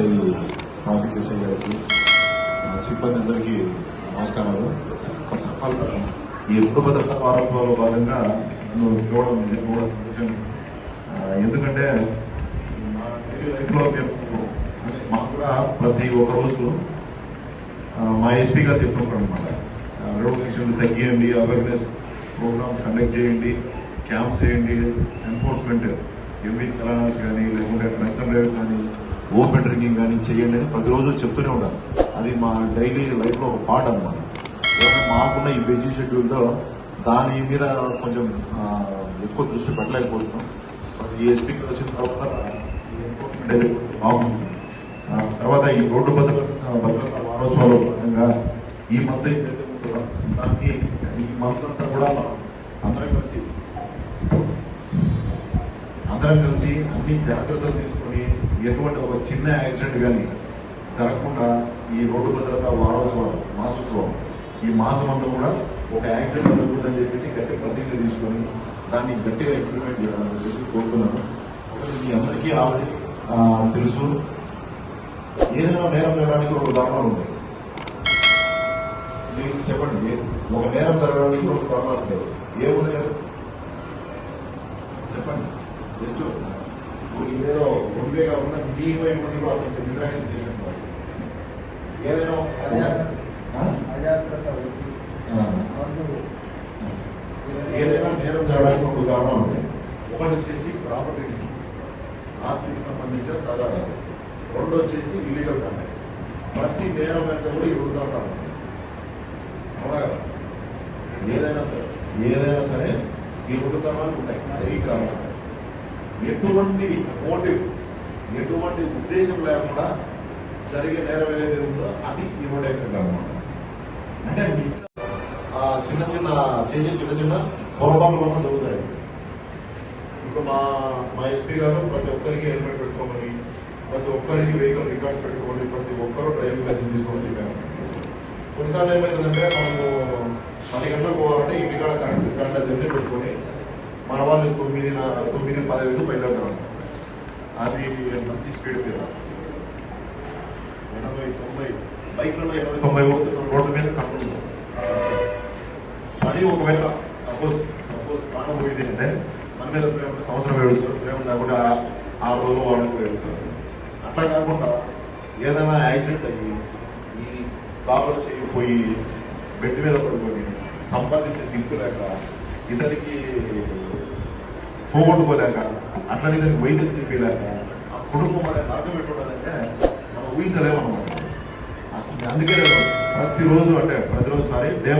SI traffic SI గారికి సిబ్బంది అందరికీ నమస్కారాలు. ఈ రోడ్డు భద్రతా వారోత్సవాల్లో భాగంగా నన్ను చూడడం నేను కూడా సంతోషం. ఎందుకంటే మా లైఫ్లో మేము మాకు కూడా ప్రతి ఒక్క రోజు మా ఎస్పీ గారు చెప్తుంటాం అనమాట రోడ్ కనెక్షన్లు తగ్గియండి అవేర్నెస్ ప్రోగ్రామ్స్ కండక్ట్ చేయండి క్యాంప్స్ చేయండి ఎన్ఫోర్స్మెంట్ ఎంవి తెలంగాణ కానీ లేకుంటే ట్రంకర్ రేవ్ కానీ ఓపెన్ డ్రింకింగ్ కానీ చేయండి అని ప్రతిరోజు చెప్తూనే ఉండాలి. అది మా డైలీ లైఫ్లో ఒక పార్ట్ అనమాట మాకున్న ఈ బిజీ షెడ్యూల్తో దాని మీద కొంచెం ఎక్కువ దృష్టి పెట్టలేకపోతున్నాం. బట్ ఈ ఎస్పీ వచ్చిన తర్వాత బాగుంది తర్వాత ఈ రోడ్డు భద్రత భద్రతా వారోత్సవాలు భాగంగా ఈ మంత్ ఏదైతే ఉంటుందో దానికి ఈ మంత్ అంతా కూడా అందరం కలిసి అందరం కలిసి అన్ని జాగ్రత్తలు తీసుకొని ఎటువంటి ఒక చిన్న యాక్సిడెంట్ కానీ జరగకుండా ఈ రోడ్డు భద్రతా వారోత్సవం మాసోత్సవం ఈ మాసం అంతా కూడా ఒక యాక్సిడెంట్ జరుగుతుందని చెప్పేసి గట్టి ప్రతిజ్ఞ తీసుకొని దాన్ని గట్టిగా ఇంప్లిమెంట్ చేయాలని చెప్పేసి కోరుతున్నాను. మీ అందరికీ ఆల్రెడీ తెలుసు. ఏదైనా నేరం జరగడానికి రెండు కారణాలు ఉంటాయి మీరు చెప్పండి ఒక నేరం జరగడానికి రెండు కారణాలు ఉంటాయి ఉదయం? చెప్పండి. జస్ట్ ఏదో ఒంటిగా ఉన్న మీ వైపు నుండి కూడా కొంచెం ఇంట్రాక్షన్ చేసిన ఏదైనా ఏదైనా నేరం జరగడానికి రెండు కారణాలు ఉన్నాయి ఒకటి వచ్చేసి ప్రాపర్టీ ఆస్తికి సంబంధించిన తగాదాలు. రెండు వచ్చేసి ఇల్లీగల్ కాంటాక్ట్స్ ప్రతి నేరం వెంట కూడా ఈ ఉన్నాయి. అవునా? ఏదైనా సరే ఏదైనా సరే ఈ రెండు కారణాలు ఉంటాయి. ఈ కారణాలు. ఎటువంటి మోటివ్ ఎటువంటి ఉద్దేశం లేకుండా జరిగే నేరం ఏదైతే ఉందో అది ఇవ్వడేకండి అనమాట అంటే ఆ చిన్న చిన్న చేసే చిన్న చిన్న పొరపాట్లు వల్ల జరుగుతాయి. ఇప్పుడు మా మా ఎస్పీ గారు ప్రతి ఒక్కరికి హెల్మెట్ పెట్టుకోమని ప్రతి ఒక్కరికి వెహికల్ రికార్డ్స్ పెట్టుకోమని ప్రతి ఒక్కరు డ్రైవింగ్ లైసెన్స్ తీసుకోమని చెప్పాను కొన్నిసార్లు ఏమైందంటే మనము పది గంటలకు పోవాలంటే ఇంటికాడ కరెంట్ కరెంట్ జర్నీ పెట్టుకొని మన వాళ్ళు తొమ్మిది తొమ్మిది పదిహేను బయలుదేరారు అది మంచి స్పీడ్ మీద. ఎనభై తొంభై బైక్లలో ఎనభై తొంభై రోడ్డు మీద కనుక అది ఒకవేళ సపోజ్ సపోజ్ ప్రాణం పోయింది అంటే మన మీద ప్రేమ సంవత్సరం ఏడుస్తారు ప్రేమ లేకుండా ఆ- ఆ రోజు వాళ్ళకి ఏడుస్తారు అట్లా కాకుండా ఏదైనా యాక్సిడెంట్ అయ్యి ఈ కాపులో చేయిపోయి బెడ్ మీద పడుకొని సంపాదించే దిక్కు లేక ఇతనికి పోగొట్టుకోలేక అట్లనే దానికి వైద్యం తీపిలేక ఆ కుటుంబం అనే నరకం పెట్టున్నదంటే మనం ఊహించలేమన్నమాట. అందుకే ప్రతిరోజు అంటే ప్రతిరోజు సారీ డే